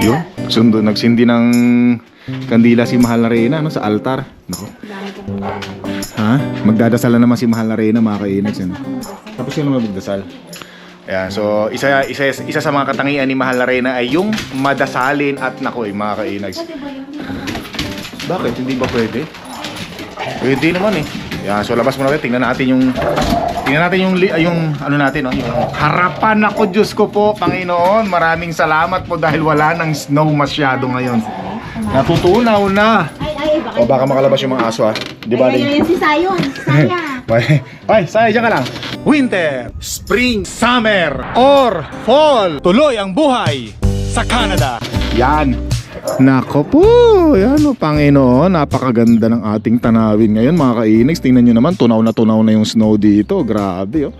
Yun, sundo, nagsindi ng kandila si Mahal na Reyna no, sa altar. Nako. Ha? Magdadasal na naman si Mahal na Reyna, mga kainags. Ano? Tapos yun naman magdasal. Ayan, so isa, isa, isa sa mga katangian ni Mahal na Reyna ay yung madasalin at nako eh, mga kainags. Bakit? Hindi ba pwede? Pwede naman eh. Yan, so labas mo natin, tingnan natin yung tingnan natin yung yung ano natin, no? yung harapan ako Diyos ko po, Panginoon. Maraming salamat po dahil wala nang snow masyado ngayon. Natutunaw na. Ay, ay, baka... O baka makalabas yung mga aso ha. Di ba? Ay, ay, ay, si Sayon. Saya. Ay, ay, saya dyan ka lang. Winter, spring, summer, or fall. Tuloy ang buhay sa Canada. Yan. Nako po, yan o, Panginoon, napakaganda ng ating tanawin ngayon mga kainags. Tingnan nyo naman, tunaw na tunaw na yung snow dito. Grabe oh.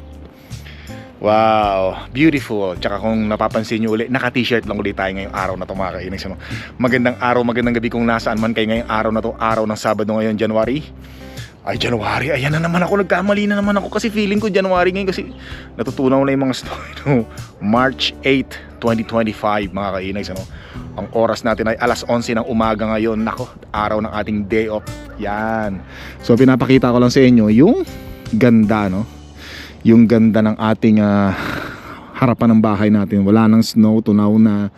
Wow, beautiful. Tsaka kung napapansin nyo ulit, naka-t-shirt lang ulit tayo ngayong araw na to mga kainags. Ano? Magandang araw, magandang gabi kung nasaan man kayo ngayong araw na to, araw ng Sabado ngayon, January. Ay, January. Ayan na naman ako. Nagkamali na naman ako kasi feeling ko January ngayon kasi natutunaw na yung mga snow. No? March 8, 2025 mga kainags. Ano? Ang oras natin ay alas 11 ng umaga ngayon. Nako, araw ng ating day off. Yan. So pinapakita ko lang sa inyo yung ganda, no? Yung ganda ng ating ah, harapan ng bahay natin. Wala nang snow, tunaw na.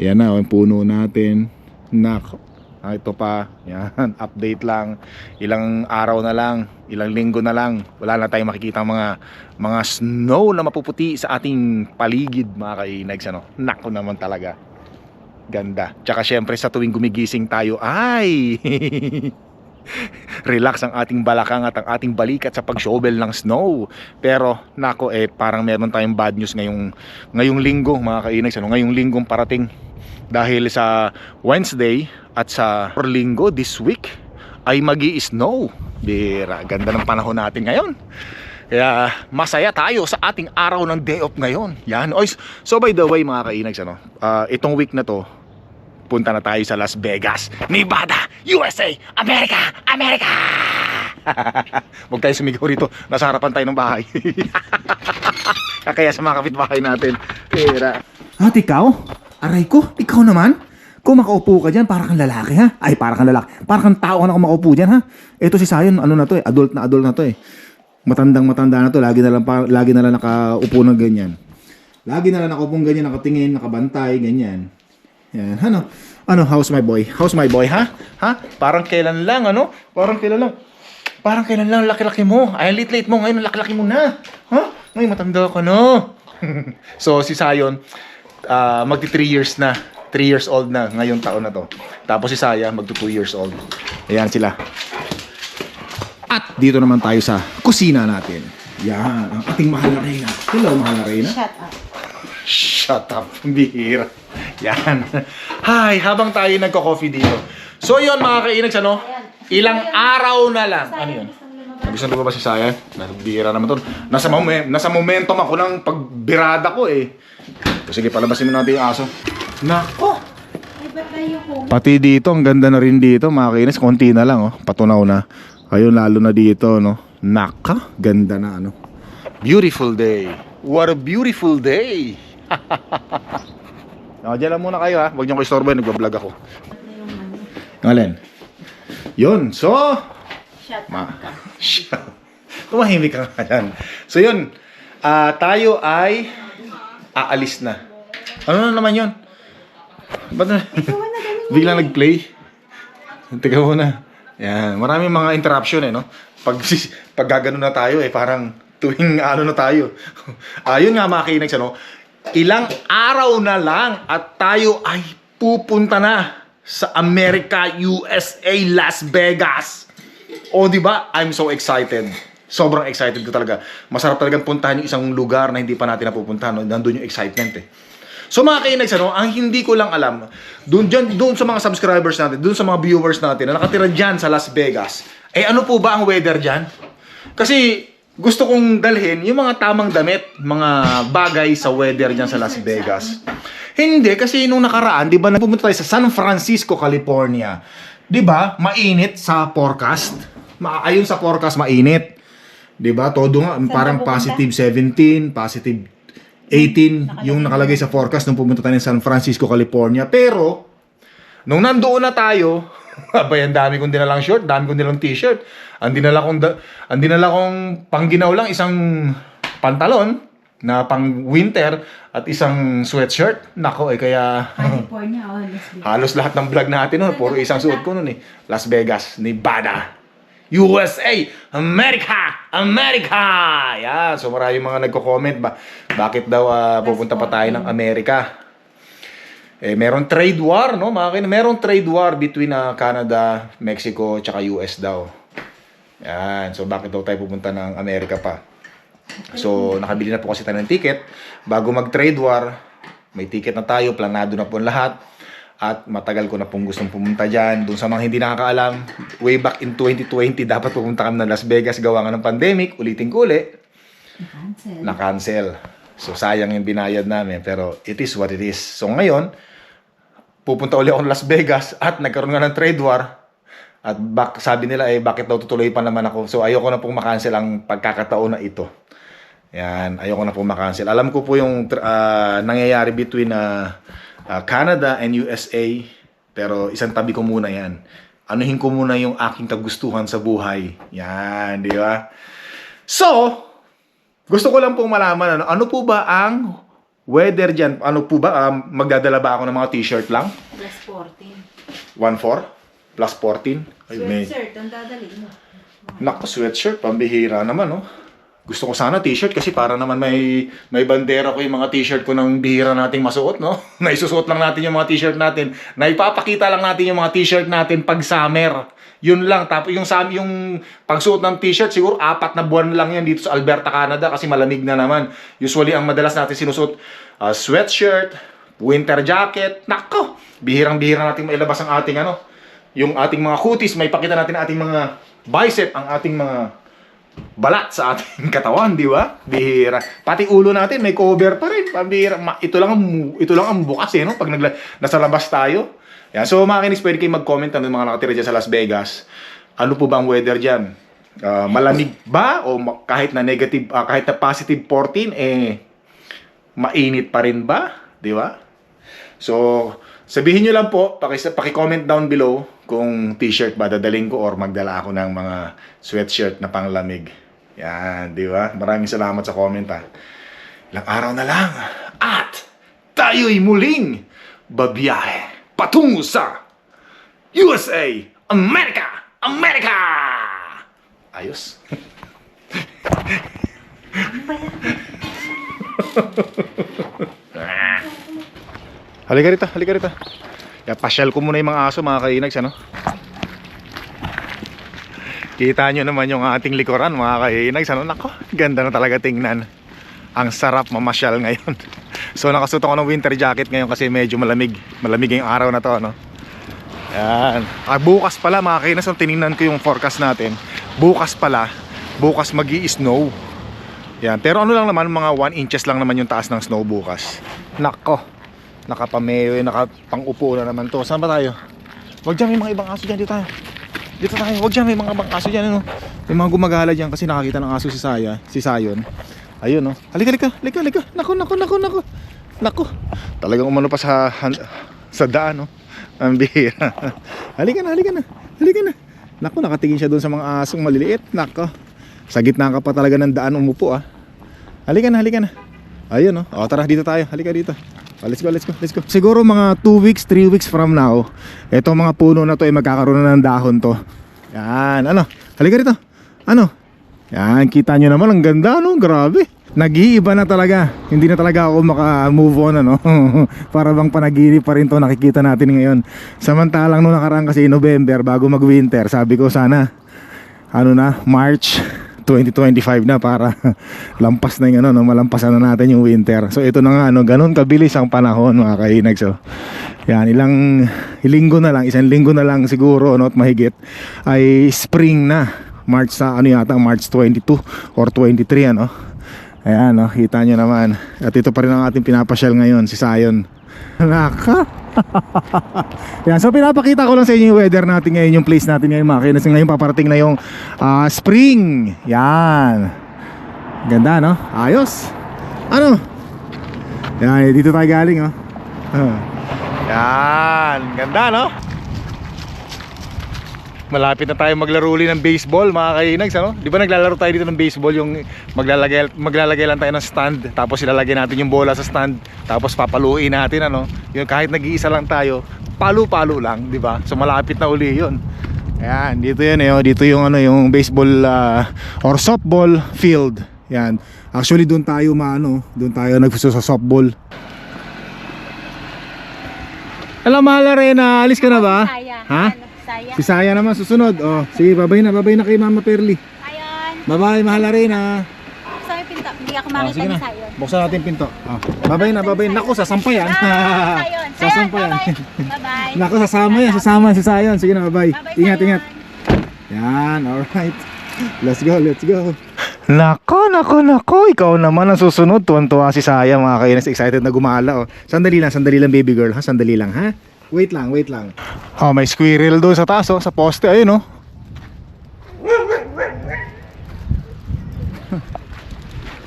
Yan na, yung puno natin. Nako. Ah, ito pa, yan, update lang. Ilang araw na lang, ilang linggo na lang, wala na tayong makikita mga mga snow na mapuputi sa ating paligid, mga kainags, ano. Nako naman talaga. Ganda. Tsaka syempre sa tuwing gumigising tayo, ay! Relax ang ating balakang at ang ating balikat sa pag-shovel ng snow. Pero nako eh parang meron tayong bad news ngayong ngayong linggo mga kainags ano ngayong linggong parating dahil sa Wednesday at sa linggo this week ay magi snow Bira, ganda ng panahon natin ngayon. Kaya masaya tayo sa ating araw ng day off ngayon. Yan. Oy, so by the way mga kainags ano, ah, itong week na to punta na tayo sa Las Vegas, Nevada, USA, America, America! Huwag tayo sumigaw rito. Nasa harapan tayo ng bahay. Kaya sa mga kapitbahay natin. Pera. At ikaw? Aray ko, ikaw naman? Kung makaupo ka dyan, parang kang lalaki ha? Ay, parang kang lalaki. Parang kang tao na kung makaupo dyan ha? Ito si Sayon, ano na to eh, adult na adult na to eh. Matandang matanda na to, lagi na lang, lagi na lang nakaupo ng ganyan. Lagi na lang nakaupo ng ganyan, nakatingin, nakabantay, ganyan. Yan, ano? Ano, how's my boy? How's my boy, ha? Ha? Parang kailan lang, ano? Parang kailan lang. Parang kailan lang laki-laki mo. Ay, late-late mo. Ngayon, laki-laki mo na. Ha? Ngayon, matanda ka na. so, si Sayon, ah, magti 3 years na. 3 years old na ngayong taon na to. Tapos si Saya, magto 2 years old. Ayan sila. At dito naman tayo sa kusina natin. Yan, ang ating mahal na reyna. Hello, mahal na reyna. Shut up. Shut up, bihira. Yan. Hi, habang tayo nagko-coffee dito. So yun mga kainags, ano? Ilang araw na lang. Ano yun? Gusto na ba si Sayan? Nasa bihira naman to. Nasa, momen, nasa momentum ako ng pagbirada ko eh. So, sige, palabasin mo natin yung aso. Nako! Ay, ba't tayo ko? Pati dito, ang ganda na rin dito, mga kainis. Konti na lang, oh. Patunaw na. Ayun, lalo na dito, no? Naka, ganda na, ano? Beautiful day. What a beautiful day. oh, dyan lang muna kayo, ha? Huwag niyo ko istorbo, nagbablog ako. Yung alin? Yun, so... Shut Ma up. Tumahimik ka nga yan. So yun, ah, tayo ay aalis na. Ano na naman yun? Ba't na? Biglang nag-play. Teka muna. Yan, maraming mga interruption eh, no? Pag, pag gagano na tayo eh, parang tuwing ano na tayo. Ayun nga mga kinags, ano? Ilang araw na lang at tayo ay pupunta na sa America, USA, Las Vegas. O di ba? I'm so excited. Sobrang excited ko talaga. Masarap talagang puntahan yung isang lugar na hindi pa natin napupuntahan. No? Nandun yung excitement eh. So mga kainags, ano, ang hindi ko lang alam, doon dyan, doon sa mga subscribers natin, doon sa mga viewers natin na nakatira dyan sa Las Vegas, eh ano po ba ang weather dyan? Kasi gusto kong dalhin yung mga tamang damit, mga bagay sa weather dyan sa Las Vegas. Hindi, kasi nung nakaraan, di ba, napupunta tayo sa San Francisco, California. Di ba, mainit sa forecast. Ma ayun sa forecast, mainit. Di ba, todo nga, parang positive 17, positive 18 yung nakalagay sa forecast nung pumunta tayo ng San Francisco, California. Pero, nung nandoon na tayo, abay, ang dami kong dinalang short, dami kong dinalang t-shirt. Ang dinala kong, da- ang dinala kong pangginaw lang, isang pantalon na pang winter at isang sweatshirt. Nako, eh, kaya California, oh, Las Vegas. halos lahat ng vlog natin nun, puro isang suot ko nun eh. Las Vegas, Nevada. USA, America, America! Yan, so maraming mga nagko-comment ba, bakit daw ah, pupunta pa tayo ng Amerika? Eh, meron trade war, no? Mga kin, meron trade war between ah, Canada, Mexico, tsaka US daw. Yan, so bakit daw tayo pupunta ng Amerika pa? So, nakabili na po kasi tayo ng ticket. Bago mag-trade war, may ticket na tayo, planado na po ang lahat. At matagal ko na pong gustong pumunta dyan. Doon sa mga hindi nakakaalam, way back in 2020, dapat pupunta kami ng Las Vegas gawa nga ng pandemic. Ulitin ko uli, Cancel. na-cancel. So, sayang yung binayad namin. Pero, it is what it is. So, ngayon, pupunta uli ako ng Las Vegas at nagkaroon nga ng trade war. At bak, sabi nila, eh, bakit daw tutuloy pa naman ako? So, ayoko na pong makancel ang pagkakataon na ito. Yan, ayoko na pong makancel. Alam ko po yung ah, nangyayari between ah, ah, Canada and USA. Pero isang tabi ko muna yan. Anuhin ko muna yung aking kagustuhan sa buhay. Yan, di ba? So, gusto ko lang pong malaman, ano, ano po ba ang weather dyan? Ano po ba? Um, magdadala ba ako ng mga t-shirt lang? Plus 14. 1.4 plus 14? Ay, may... Sweatshirt, ang dadalhin mo. Naku, sweatshirt, pambihira naman, no? Gusto ko sana t-shirt kasi para naman may may bandera ko yung mga t-shirt ko ng bihira nating masuot, no? Naisusuot lang natin yung mga t-shirt natin. Na ipapakita lang natin yung mga t-shirt natin pag summer. Yun lang. Tapos yung sam yung pagsuot ng t-shirt siguro apat na buwan lang yan dito sa Alberta, Canada kasi malamig na naman. Usually ang madalas natin sinusuot ah, sweatshirt, winter jacket. Nako, bihirang-bihira nating mailabas ang ating ano, yung ating mga kutis, may pakita natin ating mga bicep, ang ating mga balat sa ating katawan, di ba? Bihira. Pati ulo natin may cover pa rin. Pambihira. Ma- ito lang ang ito lang ang bukas eh, no? Pag nagla, nasa labas tayo. Yan. So mga kinis, pwede kayong mag-comment ng mga nakatira dyan sa Las Vegas. Ano po ba ang weather dyan? Ah, malamig ba o kahit na negative ah, kahit na positive 14 eh mainit pa rin ba? Di ba? So, sabihin nyo lang po, paki- paki-comment down below kung t-shirt ba dadaling ko or magdala ako ng mga sweatshirt na panglamig. Yan, di ba? Maraming salamat sa comment ha. Ilang araw na lang at tayo'y muling babiyahe patungo sa USA, America, America! Ayos. Halika rito, halika rito. Ya, pasyal ko muna yung mga aso, mga kainags, ano? Kita nyo naman yung ating likuran, mga kainags, ano? Nako, ganda na talaga tingnan. Ang sarap mamasyal ngayon. So, nakasuot ako ng winter jacket ngayon kasi medyo malamig. Malamig yung araw na to, ano? Yan. Ah, bukas pala, mga kainas, nung tinignan ko yung forecast natin. Bukas pala, bukas mag snow Yan. Pero ano lang naman, mga 1 inches lang naman yung taas ng snow bukas. Nako nakapameo eh, nakapang-upo na naman to. Saan ba tayo? Wag dyan, may mga ibang aso dyan. Dito tayo. Dito tayo. Wag dyan, may mga ibang aso dyan. Ano? May mga gumagala dyan kasi nakakita ng aso si Saya, si Sayon. Ayun, no? Halika, halika, halika, halika. Nako, nako, nako, nako. Nako. Talagang umano pa sa, sa daan, no? Ang bihira. halika na, halika na. Halika na. Nako, nakatingin siya doon sa mga asong maliliit. Nako. Sa gitna ka pa talaga ng daan umupo, ah. Halika na, halika na. Ayun, no? O, tara, dito tayo. Halika dito. O, let's go, let's go, let's go. Siguro mga 2 weeks, 3 weeks from now, itong mga puno na to ay magkakaroon na ng dahon to. Yan, ano? Halika rito. Ano? Yan, kita nyo naman, ang ganda, no? Grabe. Nag-iiba na talaga. Hindi na talaga ako maka-move on, ano? Para bang panaginip pa rin to nakikita natin ngayon. Samantalang nung nakaraan kasi November, bago mag-winter, sabi ko sana, ano na, March 2025 na para lampas na yung ano, no, malampasan na natin yung winter. So ito na nga, ano, ganun kabilis ang panahon mga kainag. So, yan, ilang linggo na lang, isang linggo na lang siguro, no, at mahigit, ay spring na. March sa, ano yata, March 22 or 23, ano. Ayan, no, kita nyo naman. At ito pa rin ang ating pinapasyal ngayon, si Sayon. Naka. Yan, so pinapakita ko lang sa inyo yung weather natin ngayon, yung place natin ngayon mga kinas. Ngayon paparating na yung ah, spring. Yan. Ganda, no? Ayos. Ano? Yan, dito tayo galing oh. Yan, ganda no? Malapit na tayo maglaro ulit ng baseball mga kainags ano? Di ba naglalaro tayo dito ng baseball yung maglalagay, maglalagay lang tayo ng stand tapos ilalagay natin yung bola sa stand tapos papaluin natin ano? Yung kahit nag-iisa lang tayo, palo-palo lang, di ba? So malapit na uli 'yon. Ayan, dito yun eh, oh. dito yung ano yung baseball ah, or softball field. Yan. Actually doon tayo maano, doon tayo nagfuso sa softball. Alam mahal Rena, alis ka na ba? Saya. Ha? Ano, Saya. Si Saya naman susunod. Oh, sige, babay na, babay na kay Mama Perly. Ayon. Bye-bye, mahal Rena. Sa yung pinto. Hindi ako Oh, makita sige ni na. Sayon. Buksan natin yung pinto. Oh. Babay na, babay. Naku, sasampayan. Ah, Sayon. Sayon, sasampayan. bye-bye. Bye-bye. Naku, sasama yan, sasama si Sayon. Sige na, bye-bye. Bye-bye, Ingat, Sayon. ingat. Yan, alright. Let's go, let's go. Nako, nako, nako. Ikaw naman ang susunod. Tuwan-tuwa si Saya, mga kainis. Excited na gumala. Oh. Sandali lang, sandali lang, baby girl. Ha? Sandali lang, ha? Wait lang, wait lang. Oh, may squirrel doon sa taas, oh, sa poste. Ayun, oh.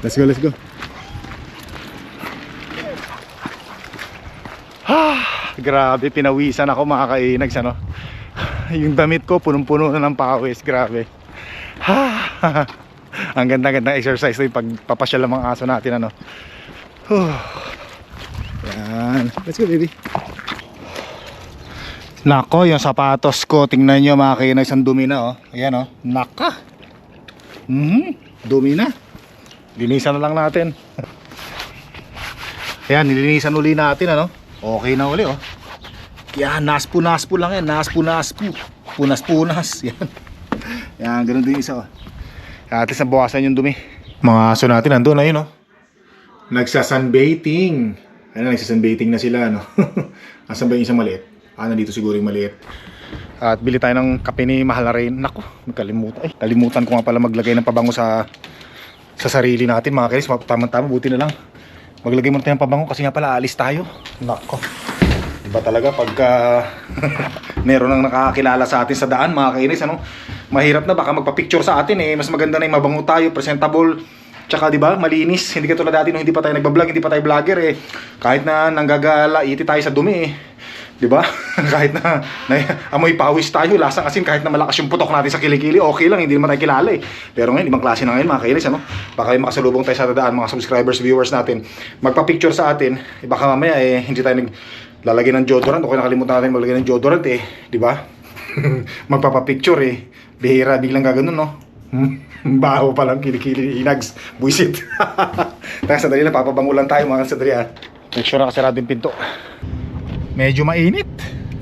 Let's go, let's go. Ah, grabe, pinawisan ako mga kainags, ano? Yung damit ko, punong-puno na ng pawis, grabe. Ah, ang ganda-ganda exercise na yung pagpapasyal ng mga aso natin, ano? Yan. Let's go, baby. Nako, yung sapatos ko, tingnan nyo mga kainags, ang dumi na, oh. Ayan, oh. Naka. Mhm, dumi na. Linisan na lang natin. Ayan, nilinisan uli natin ano. Okay na uli oh. Yan, naspo-naspo lang yan. Naspo-naspo. Punas-punas. Yan. Yan, ganun din isa oh. At least nabawasan yung dumi. Mga aso natin nandun ayun oh. Nagsasunbaiting. Ano, nagsasunbaiting na sila no. Asan ba yung isang maliit? Ah, nandito siguro yung maliit. At bili tayo ng kape ni Mahal rin. Nako, kalimutan. Ay, kalimutan ko nga pala maglagay ng pabango sa sa sarili natin mga kainis. Tama-tama, buti na lang. Maglagay muna tayo ng pabango kasi nga pala alis tayo. Nako. Iba talaga pagka meron nang nakakilala sa atin sa daan mga kainis. Ano? Mahirap na baka magpa-picture sa atin eh. Mas maganda na yung mabango tayo, presentable. Tsaka 'di ba, malinis. Hindi katulad dati nung hindi pa tayo nagba-vlog, hindi pa tayo vlogger eh. Kahit na nanggagala, iti tayo sa dumi eh. 'Di ba? kahit na, na amoy pawis tayo, lasang asin kahit na malakas yung putok natin sa kilikili, okay lang, hindi naman tayo kilala eh. Pero ngayon, ibang klase na ngayon mga kainis, ano? Baka may makasalubong tayo sa dadaan, mga subscribers, viewers natin. Magpa-picture sa atin, eh, baka mamaya eh, hindi tayo naglalagay ng deodorant, o kaya nakalimutan natin maglagay ng deodorant eh, 'di ba? Magpapa-picture eh. Bihira, biglang gaganon, no? Baho pa lang, kilikili, inags, buisit. Teka, sandali lang, papabango lang tayo mga sandali ah. Make sure nakasarado yung pinto. Medyo mainit.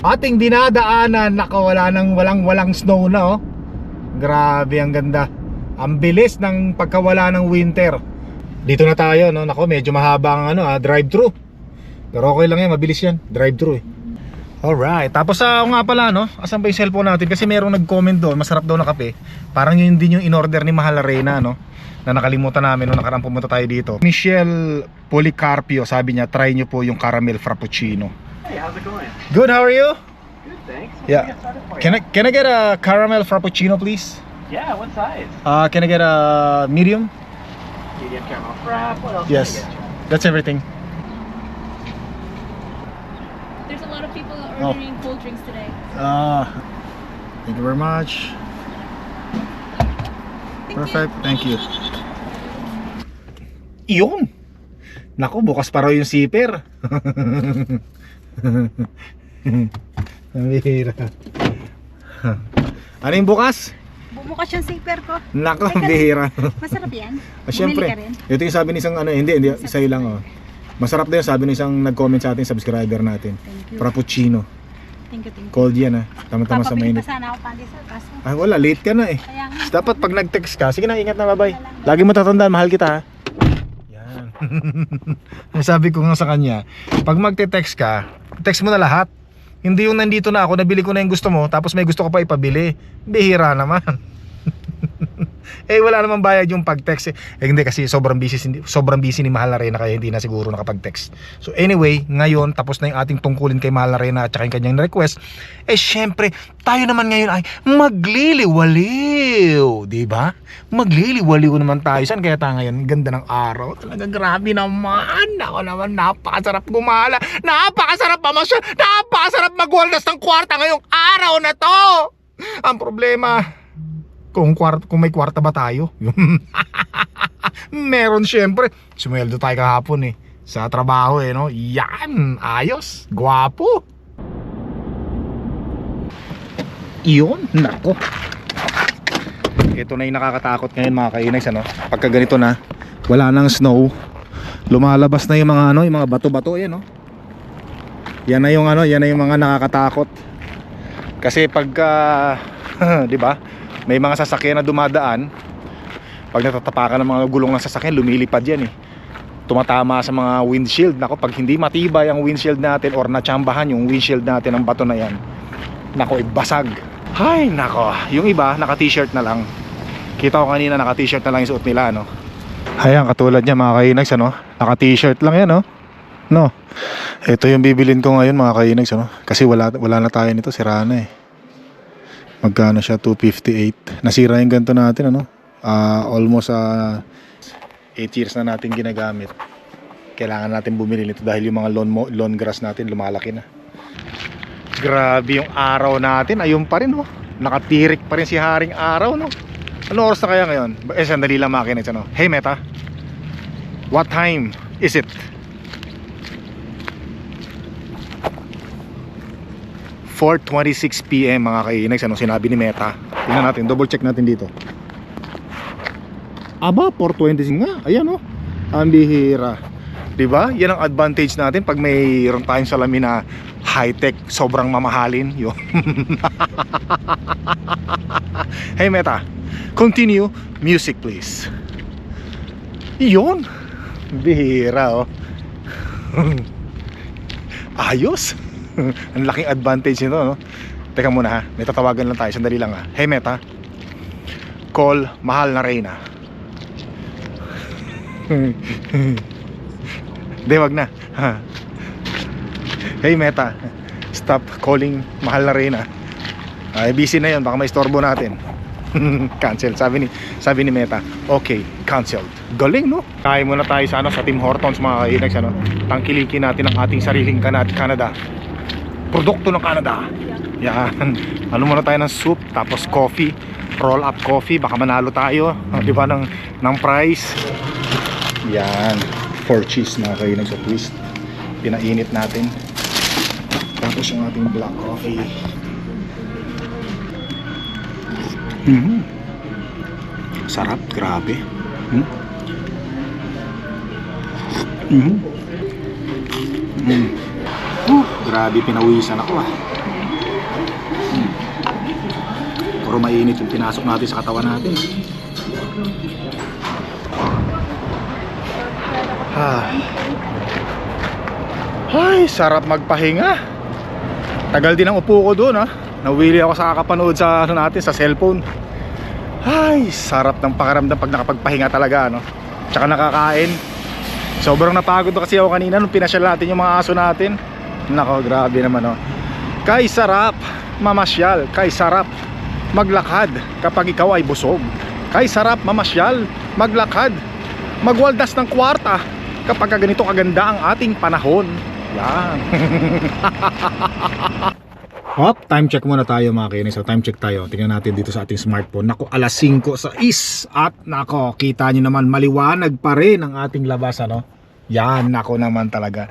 Ating dinadaanan, nakawala ng walang-walang snow na oh. Grabe ang ganda. Ang bilis ng pagkawala ng winter. Dito na tayo, no? Nako, medyo mahaba ang ano, ah, drive-thru. Pero okay lang yan, mabilis yan. Drive-thru eh. Alright, tapos sa nga pala no, asan ba yung cellphone natin? Kasi merong nag-comment doon, masarap daw na kape. Parang yun din yung in-order ni Mahal Arena no, na nakalimutan namin nung nakarang pumunta tayo dito. Michelle Policarpio, sabi niya, try niyo po yung caramel frappuccino. Hey, how's it going? Good, how are you? Good, thanks. Yeah. Can I get started for you? Can I can I get a caramel frappuccino please? Yeah, what size? Uh, can I get a medium? Medium caramel frap. What else Yes. can I get you? That's everything. There's a lot of people Oh. ordering cold drinks today. Uh, thank you very much. Perfect, thank you. Iyon! Naku, bukas pa raw yung zipper. Nabihira. ano yung bukas? Bumukas yung zipper ko. Naku, Teka. bihira. Masarap yan. Ah, syempre, Bumili ka rin? ito yung sabi ni isang ano, hindi, hindi, isa lang oh. Masarap din sabi ng isang nag-comment sa ating subscriber natin. Thank you. Frappuccino. Thank you, thank you. Cold yan ah. Tama-tama sa Papabili mainit. pa sana ako panty sir, kaso. Ah, wala, late ka na eh. Kaya nga. Dapat pag nag-text ka, sige na, ingat na, bye-bye. Lagi mo tatandaan, mahal kita ha. Yan. Sabi ko nga sa kanya, pag magte-text ka, text mo na lahat. Hindi yung nandito na ako, nabili ko na yung gusto mo, tapos may gusto ka pa ipabili. Bihira naman. eh wala namang bayad yung pag-text eh. eh hindi kasi sobrang busy sobrang busy ni Mahal na Reyna kaya hindi na siguro nakapag-text. So anyway, ngayon tapos na yung ating tungkulin kay Mahal na Reyna at saka yung kanyang request. Eh syempre, tayo naman ngayon ay magliliwaliw, di ba? Magliliwaliw naman tayo. Saan kaya tayo ngayon? Ganda ng araw. Talaga grabe naman. Ako naman napakasarap gumala. Napakasarap mamasya. Napakasarap magwaldas ng kwarta ngayong araw na to. Ang problema, kung, kung may kwarta ba tayo? Meron syempre. Sumweldo tayo kahapon eh. Sa trabaho eh, no? Yan! Ayos! Gwapo! Iyon! Nako! Ito na yung nakakatakot ngayon mga kainags ano? Pagka ganito na, wala nang snow. Lumalabas na yung mga ano, yung mga bato-bato yan, no? Yan na yung ano, yan na yung mga nakakatakot. Kasi pagka, 'di ba? May mga sasakyan na dumadaan, pag natatapakan ng mga gulong ng sasakyan, lumilipad 'yan eh. Tumatama sa mga windshield. Nako, pag hindi matibay ang windshield natin or natsambahan yung windshield natin ng bato na 'yan. Nako, ibasag. Hay, nako. Yung iba, naka-t-shirt na lang. Kita ko kanina naka-t-shirt na lang yung suot nila, no? Ayan, katulad niya mga kainags, ano? Naka-t-shirt lang yan, no? No? Ito yung bibilin ko ngayon mga kainags, ano? Kasi wala, wala na tayo nito, sira na eh. Magkano siya? 258. Nasira yung ganito natin, ano? Ah, almost 8 years na natin ginagamit. Kailangan natin bumili nito dahil yung mga lawn, mo- lawn grass natin lumalaki na. Grabe yung araw natin. Ayun pa rin, no? Nakatirik pa rin si Haring Araw, no? Ano oras na kaya ngayon? Eh, sandali lang makinig, ano? Hey, Meta. What time is it? 4.26 p.m. mga kainags, ano sinabi ni Meta. Tingnan natin, double check natin dito. Aba, 4.26 nga. Ayan, oh. Ang bihira. 'Di ba? Yan ang advantage natin pag mayroon tayong salamin na high-tech, sobrang mamahalin. Yun. hey Meta, continue music please. Yun. Bihira oh. Ayos. ang laking advantage nito, no? Teka muna ha, may tatawagan lang tayo, sandali lang ha. Hey Meta, call mahal na Reyna. Hindi, wag na. Ha. Hey Meta, stop calling mahal na Reyna. Ay, busy na 'yon, baka may istorbo natin. cancel, sabi ni sabi ni Meta. Okay, canceled. Galing, no? Kain muna tayo sa ano sa Tim Hortons mga kainags ano. Tangkilikin natin ang ating sariling Canada. Produkto ng Canada. Yan. Ano muna tayo ng soup, tapos coffee, roll up coffee, baka manalo tayo, 'di ba ng ng price. Yan. Four cheese mga kainags sa twist. Pinainit natin. Tapos yung ating black coffee. Mhm. Sarap, grabe. Hmm? Mhm. Mm. Grabe pinawisan ako ah. Mm. Puro mainit yung pinasok natin sa katawan natin. Ah. Ay, sarap magpahinga. Tagal din ang upo ko doon ha. Nawili ako sa kakapanood sa ano natin sa cellphone. Ay, sarap ng pakiramdam pag nakapagpahinga talaga ano. Tsaka nakakain. Sobrang napagod na kasi ako kanina nung pinasyal natin yung mga aso natin. Nako, grabe naman oh. Kay sarap mamasyal, kay sarap maglakad kapag ikaw ay busog. Kay sarap mamasyal, maglakad, magwaldas ng kwarta kapag ganito kaganda ang ating panahon. Yan. Hop, time check muna tayo mga kinis. So time check tayo. Tingnan natin dito sa ating smartphone. Nako, alas 5 sa is. At nako, kita nyo naman maliwanag pa rin ang ating labas ano. Yan, nako naman talaga.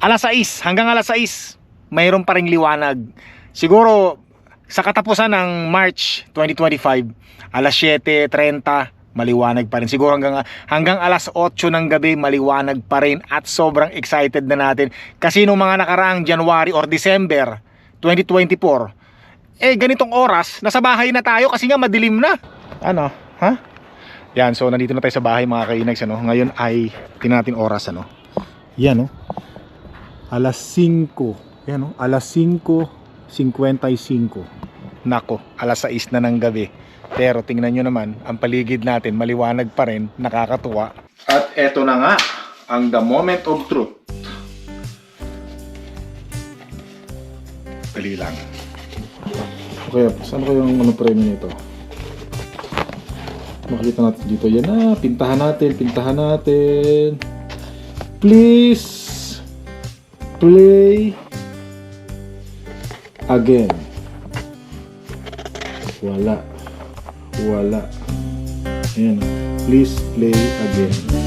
Alas 6 hanggang alas 6 mayroon pa ring liwanag. Siguro sa katapusan ng March 2025, alas 7:30 maliwanag pa rin. Siguro hanggang hanggang alas 8 ng gabi maliwanag pa rin at sobrang excited na natin kasi nung mga nakaraang January or December 2024 eh ganitong oras nasa bahay na tayo kasi nga madilim na. Ano? Ha? Yan, so nandito na tayo sa bahay mga kainags ano. Ngayon ay tingnan natin oras ano. Yan no. Alas 5. Yan no. Alas 5:55. Nako, alas 6 na ng gabi. Pero tingnan nyo naman, ang paligid natin maliwanag pa rin, nakakatuwa. At eto na nga, ang the moment of truth. Dali lang. Okay, saan ko yung ano premyo nito? Makikita natin dito. Yan na, pintahan natin, pintahan natin. Please play again. Wala. Wala. Ayan. Please play again.